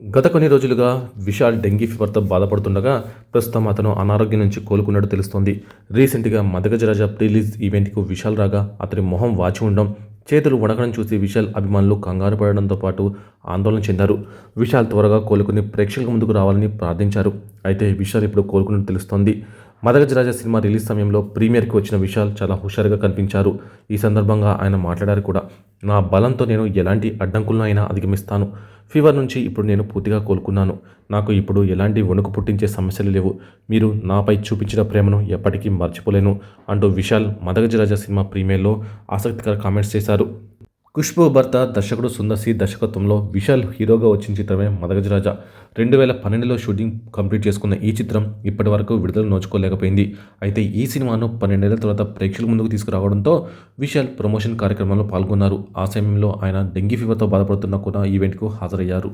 గత కొన్ని రోజులుగా విశాల్ డెంగీ ఫీవర్తో బాధపడుతుండగా ప్రస్తుతం అతను అనారోగ్యం నుంచి కోలుకున్నట్టు తెలుస్తోంది. రీసెంట్గా మదగజరాజ ప్రీలీజ్ ఈవెంట్కు విశాల్ రాగా అతని మొహం వాచి ఉండడం చేతులు వణకడం చూసి విశాల్ అభిమానులు కంగారు పడడంతో పాటు ఆందోళన చెందారు. విశాల్ త్వరగా కోలుకుని ప్రేక్షకుల ముందుకు రావాలని ప్రార్థించారు. అయితే విశాల్ ఇప్పుడు కోలుకున్నట్టు తెలుస్తోంది. మదగజరాజ సినిమా రిలీజ్ సమయంలో ప్రీమియర్కి వచ్చిన విశాల్ చాలా హుషారుగా కనిపించారు. ఈ సందర్భంగా ఆయన మాట్లాడారు కూడా నా బలంతో నేను ఎలాంటి అడ్డంకులను అయినా అధిగమిస్తాను. ఫీవర్ నుంచి ఇప్పుడు నేను పూర్తిగా కోలుకున్నాను. నాకు ఇప్పుడు ఎలాంటి వణుకు పుట్టించే సమస్యలు లేవు. మీరు నాపై చూపించిన ప్రేమను ఎప్పటికీ మర్చిపోలేను అంటూ విశాల్ మదగజరాజ సినిమా ప్రీమియర్లో ఆసక్తికర కామెంట్స్ చేశారు. ఖుష్బు భర్త దర్శకుడు సుందర్సి దర్శకత్వంలో విశాల్ హీరోగా వచ్చిన చిత్రమే మదగజరాజ. రెండు వేల పన్నెండులో షూటింగ్ కంప్లీట్ చేసుకున్న ఈ చిత్రం ఇప్పటి వరకు విడుదల నోచుకోలేకపోయింది. అయితే ఈ సినిమాను పన్నెండేళ్ళ తర్వాత ప్రేక్షకుల ముందుకు తీసుకురావడంతో విశాల్ ప్రమోషన్ కార్యక్రమంలో పాల్గొన్నారు. ఆ సమయంలో ఆయన డెంగీ ఫీవర్తో బాధపడుతున్న కూడా ఈవెంట్కు హాజరయ్యారు.